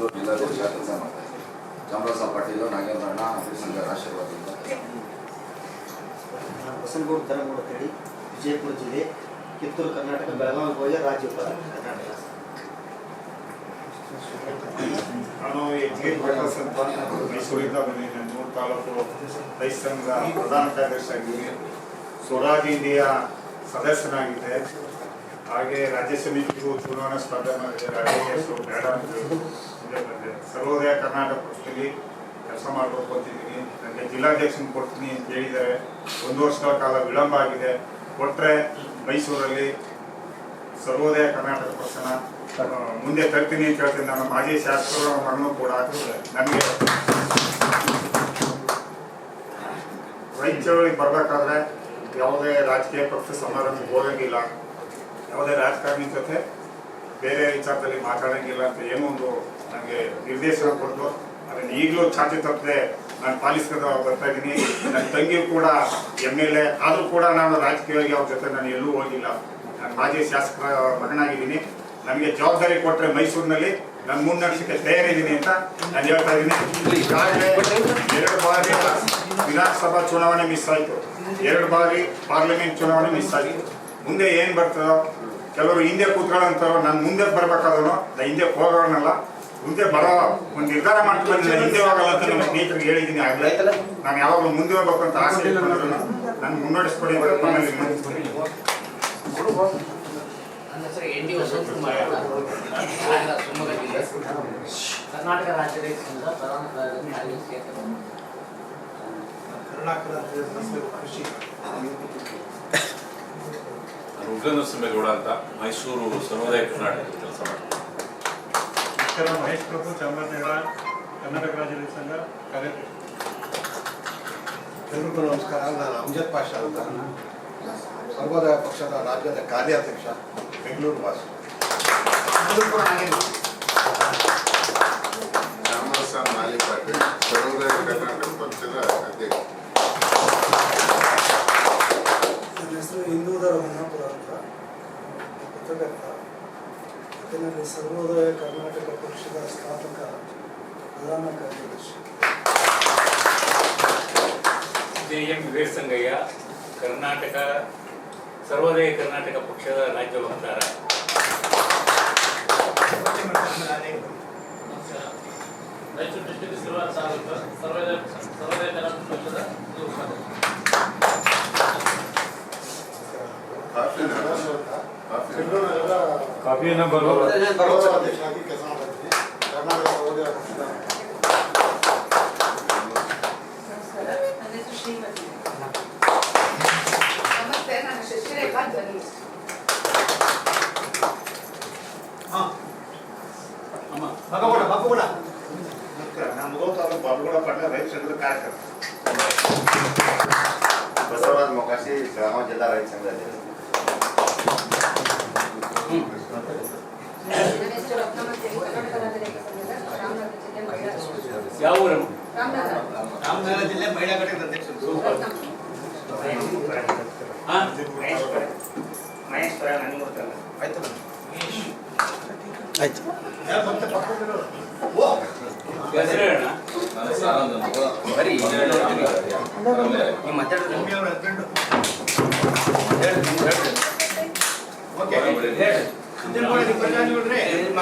ಬೆಂಗಳೂರು ಜಿಲ್ಲಾಧ್ಯಕ್ಷ ಕೆಲಸ ಮಾಡ್ತಾ ಇದ್ದೀನಿ ಚಾಮರಾಜ ಪಾಟೀಲು ನಾಗೇಂದ್ರಣ್ಣ ಅಭಿರ್ ಸಂಘ ಆಶೀರ್ವಾದದಿಂದ ಬಸನಗೌಡ ಧರ್ಮಗೌಡ ಅಂತೇಳಿ ವಿಜಯಪುರ ಜಿಲ್ಲೆ ಕಿತ್ತೂರು ಕರ್ನಾಟಕ ಬೆಳಗಾವಿ ಹೋಗಿ ರಾಜ್ಯ ಉಪಾಧ್ಯಕ್ಷ ಕರ್ನಾಟಕ. ನಾನು ಎಚ್ ಭಟ್ಟಾಸ್ ಅಂತ ಮೈಸೂರಿಂದ ಬಂದಿದ್ದೇನೆ. ಮೂರು ತಾಲೂಕು ರೈತ ಸಂಘದ ಪ್ರಧಾನ ಕಾರ್ಯದರ್ಶಿ ಆಗಿದ್ದೀನಿ. ಸ್ವರಾಜ್ ಇಂಡಿಯಾ ಸದಸ್ಯನಾಗಿದ್ದೆ ಹಾಗೆ ರಾಜ್ಯ ಸಮಿತಿಗೂ ಚುನಾವಣಾ ಸ್ಪರ್ಧೆ ಮಾಡಿದೆ. ಬೇಡ ಸರ್ವೋದಯ ಕರ್ನಾಟಕ ಪಕ್ಷದಲ್ಲಿ ಕೆಲಸ ಮಾಡಬೇಕು ಅಂತಿದ್ದೀನಿ ನನಗೆ ಜಿಲ್ಲಾಧ್ಯಕ್ಷನ್ ಕೊಡ್ತೀನಿ ಅಂತ ಹೇಳಿದ್ದಾರೆ. ಒಂದು ವರ್ಷಗಳ ಕಾಲ ವಿಳಂಬ ಆಗಿದೆ. ಕೊಟ್ಟರೆ ಮೈಸೂರಲ್ಲಿ ಸರ್ವೋದಯ ಕರ್ನಾಟಕ ಪಕ್ಷನ ಮುಂದೆ ತರ್ತೀನಿ ಅಂತ ಹೇಳ್ತೀನಿ. ನಾನು ಮಾಜಿ ಶಾಸಕರು ಮಗನೂ ಕೂಡ ನನಗೆ ರೈತ ಚಳವಳಿಗೆ ಬರಬೇಕಾದ್ರೆ ಯಾವುದೇ ರಾಜಕೀಯ ಪಕ್ಷ ಸಮಾರಂಭಕ್ಕೆ ಹೋಗಂಗಿಲ್ಲ. ಯಾವುದೇ ರಾಜಕಾರಣಿ ಜೊತೆ ಬೇರೆ ವಿಚಾರದಲ್ಲಿ ಮಾತಾಡೋಂಗಿಲ್ಲ ಅಂತ ಏನೋ ಒಂದು ನನಗೆ ನಿರ್ದೇಶನ ಕೊಟ್ಟು ಅದನ್ನು ಈಗಲೂ ಚಾಚಿ ತಪ್ಪದೆ. ನಾನು ಪಾಲಿಸ್ಕೊಂಡು ಬರ್ತಾ ಇದ್ದೀನಿ. ನನ್ನ ತಂಗಿಯೂ ಕೂಡ ಎಂ ಎಲ್ ಎ ಆದರೂ ಕೂಡ ನಾನು ರಾಜಕೀಯವಾಗಿ ಅವ್ರ ಜೊತೆ ನಾನು ಎಲ್ಲೂ ಹೋಗಿಲ್ಲ. ನಾನು ಮಾಜಿ ಶಾಸಕರ ಮಗನಾಗಿದ್ದೀನಿ. ನನಗೆ ಜವಾಬ್ದಾರಿ ಕೊಟ್ಟರೆ ಮೈಸೂರಿನಲ್ಲಿ ನಾನು ಮುನ್ನಡೆಸಕ್ಕೆ ತಯಾರಿದ್ದೀನಿ ಅಂತ ನಾನು ಹೇಳ್ತಾ ಇದ್ದೀನಿ. ಎರಡು ಬಾರಿ ವಿಧಾನಸಭಾ ಚುನಾವಣೆ ಮಿಸ್ ಆಯಿತು. ಎರಡು ಬಾರಿ ಪಾರ್ಲಿಮೆಂಟ್ ಚುನಾವಣೆ ಮಿಸ್ ಆಯಿತು. ಮುಂದೆ ಏನು ಬರ್ತದೋ ಕೆಲವರು ಹಿಂದೆ ಕೂತ್ಕೊಳ್ಳೋಂಥವ್ರು ನಾನು ಮುಂದೆ ಬರ್ಬೇಕಾದವನು ನಾನು ಹಿಂದೆ ಹೋಗೋಣಲ್ಲ ಮುಂದೆ ಬರೋ ಒಂದು ನಿರ್ಧಾರ ಮಾಡ್ಕೊಂಡು ಹಿಂದೆ ಹೋಗಲ್ಲ ಅಂತ ನನ್ನ ಸ್ನೇಹಿತರಿಗೆ ಹೇಳಿದ್ದೀನಿ. ಆಗಲೇ ನಾನು ಯಾವಾಗಲೂ ಮುಂದೆ ಹೋಗ್ಬೇಕು ಅಂತ ಆಸೆ ಇಟ್ಕೊಂಡ್ರು ನಾನು ಮುನ್ನಡೆಸ್ಕೊಡಿ ಕರ್ನಾಟಕ ರಾಜ್ಯ ರೈತ ಸಂಘದ ಪ್ರಧಾನ ಕಾರ್ಯದರ್ಶಿ ಹಾಲಿ ಕ್ಷೇತ್ರ ಕರ್ನಾಟಕ ರಾಜ್ಯದ ಕೃಷಿ. ಉಗ್ರನರಸಿಂಹೇಗೌಡ ಅಂತ ಮೈಸೂರು ಸರ್ವೋದಯ ಕರ್ನಾಟಕ ಕೆಲಸ ಮಾಡ್ತಾರೆ. ನಮಸ್ಕಾರ ಮಹೇಶ್ ಪ್ರಭು ಚಾಮರಾಜನಗರ ಕರ್ನಾಟಕ ರಾಜ್ಯ ರೈತ ಸಂಘ ಕಾರ್ಯದರ್ಶಿ ಎಲ್ರಿಗೂ ನಮಸ್ಕಾರ ನಾನು ಅಮ್ಜದ್ ಪಾಷಾ ಅಂತ. ಸರ್ವೋದಯ ಪಕ್ಷದ ರಾಜ್ಯದ ಕಾರ್ಯಾಧ್ಯಕ್ಷ ಬೆಂಗಳೂರು ವಾಸಿ. ಸರ್ವೋದಯ ಕರ್ನಾಟಕ ಪಕ್ಷದ ಅಧ್ಯಕ್ಷ. ಮತ್ತು ಸರ್ವೋದಯ ಕರ್ನಾಟಕ ಪಕ್ಷದ ಸ್ಥಾಪಕ ಪ್ರಧಾನ ಕಾರ್ಯದರ್ಶಿ. ಜೆ ಎಂ ವೀರಸಂಗಯ್ಯ, ಕರ್ನಾಟಕ, ಸರ್ವೋದಯ ಕರ್ನಾಟಕ ಪಕ್ಷದ ರಾಜ್ಯ ವಕ್ತಾರ ರಾಯಚೂರು ಡಿಸ್ಟ್ರಿಕ್ಟ್ ಸಿಲ್ವಾರ್ ತಾಲೂಕು ಸರ್ವೋದಯ ಸರ್ವೋದಯ ಕರ್ನಾಟಕ ಪಕ್ಷದ ಕಾಫಿ ಕಾಫಿ ಕಾಫಿಯನ್ನು ಬರೋ ಅಧ್ಯಕ್ಷರಾಗಿ ಕೆಲಸ ಮಾಡ್ತೀನಿ ಕರ್ನಾಟಕ ಸರ್ವೋದಯ ಪಕ್ಷದ ನನ್ನ ಹೆಸರು ಯಾವ ಊರು? ರಾಮನಗರ ಜಿಲ್ಲೆ ಮಹಿಳಾ ಘಟಕದ ಅಧ್ಯಕ್ಷರು ಮಹೇಶ್ವರ ನನಗೆ ಆಯ್ತಲ್ಲ ಯಾರು ಮತ್ತೆ ಪಕ್ಕದಲ್ಲಿರೋ? ಹೆಸರು ಹೇಳೋಣ ನಾನು ಸಾನಂದ್ ಅಂತ. ಬರೀ ನೀವು ಮಾತಾಡೋದು. ಅದು ಇದೆ ಇನ್ನೊಂದು ಡಿಪಾರ್ಟ್ಮೆಂಟ್